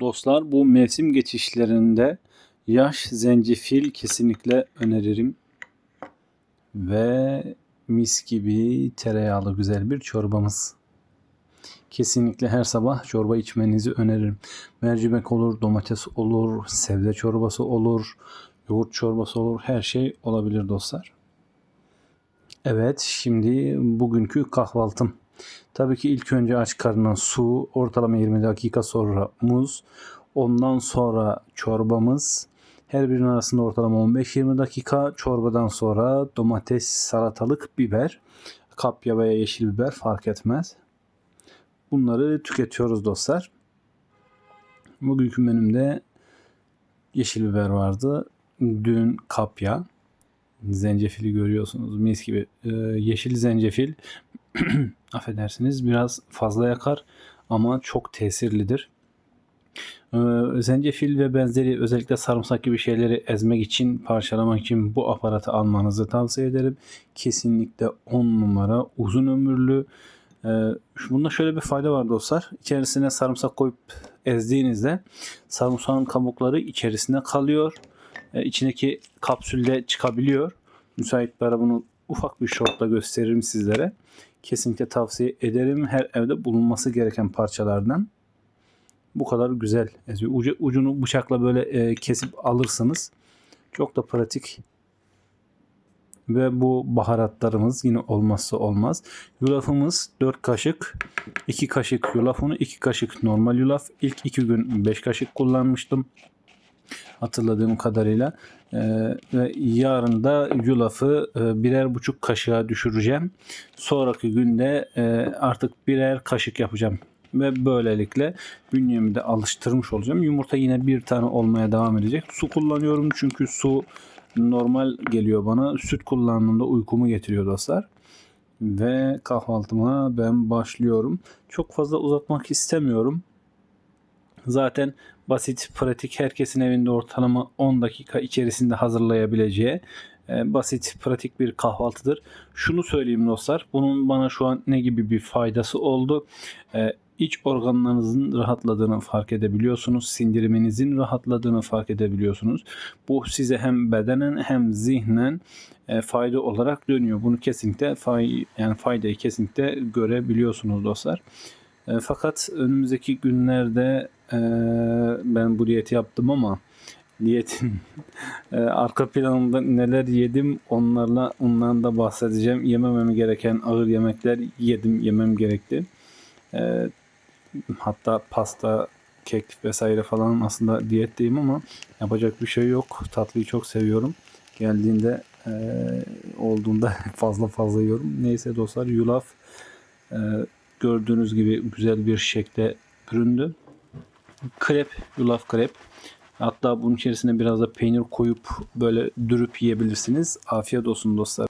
Dostlar bu mevsim geçişlerinde yaş zencefil kesinlikle öneririm. Ve mis gibi tereyağlı güzel bir çorbamız. Kesinlikle her sabah çorba içmenizi öneririm. Mercimek olur, domates olur, sebze çorbası olur, yoğurt çorbası olur, her şey olabilir dostlar. Evet, şimdi bugünkü kahvaltım. Tabii ki ilk önce aç karnına su, ortalama 20 dakika sonra muz, ondan sonra çorbamız. Her birinin arasında ortalama 15-20 dakika. Çorbadan sonra domates, salatalık, biber, kapya veya yeşil biber fark etmez. Bunları tüketiyoruz dostlar. Bugünkü menümde yeşil biber vardı. Dün kapya. Zencefili görüyorsunuz mis gibi. Ee, yeşil zencefil affedersiniz biraz fazla yakar ama çok tesirlidir. Ee, zencefil ve benzeri özellikle sarımsak gibi şeyleri ezmek için, parçalamak için bu aparatı almanızı tavsiye ederim. Kesinlikle 10 numara uzun ömürlü. Ee, bunda şöyle bir fayda var dostlar. İçerisine sarımsak koyup ezdiğinizde sarımsağın kabukları içerisinde kalıyor. Ee, içindeki kapsülde çıkabiliyor. Müsait bunu ufak bir shortla gösteririm sizlere. Kesinlikle tavsiye ederim. Her evde bulunması gereken parçalardan. Bu kadar güzel. Ucu, ucunu bıçakla böyle e, kesip alırsınız. Çok da pratik. Ve bu baharatlarımız yine olmazsa olmaz. Yulafımız 4 kaşık. 2 kaşık yulaf unu, 2 kaşık normal yulaf. İlk 2 gün 5 kaşık kullanmıştım. Hatırladığım kadarıyla. Ee, ve yarın da yulafı e, birer buçuk kaşığa düşüreceğim. Sonraki günde e, artık birer kaşık yapacağım. Ve böylelikle bünyemi de alıştırmış olacağım. Yumurta yine bir tane olmaya devam edecek. Su kullanıyorum çünkü su normal geliyor bana. Süt kullandığımda uykumu getiriyor dostlar. Ve kahvaltıma ben başlıyorum. Çok fazla uzatmak istemiyorum. Zaten basit, pratik, herkesin evinde ortalama 10 dakika içerisinde hazırlayabileceği e, basit, pratik bir kahvaltıdır. Şunu söyleyeyim dostlar, bunun bana şu an ne gibi bir faydası oldu? E, iç organlarınızın rahatladığını fark edebiliyorsunuz. Sindiriminizin rahatladığını fark edebiliyorsunuz. Bu size hem bedenen hem zihnen e, fayda olarak dönüyor. Bunu kesinlikle fay yani faydayı kesinlikle görebiliyorsunuz dostlar. Fakat önümüzdeki günlerde e, ben bu diyeti yaptım ama diyetin e, arka planında neler yedim onlarla ondan da bahsedeceğim. Yememem gereken ağır yemekler yedim, yemem gerekti. E, hatta pasta, kek vesaire falan aslında diyetteyim ama yapacak bir şey yok. Tatlıyı çok seviyorum. Geldiğinde e, olduğunda fazla fazla yiyorum. Neyse dostlar yulaf e, gördüğünüz gibi güzel bir şekilde büründü. Krep, yulaf krep. Hatta bunun içerisine biraz da peynir koyup böyle dürüp yiyebilirsiniz. Afiyet olsun dostlar.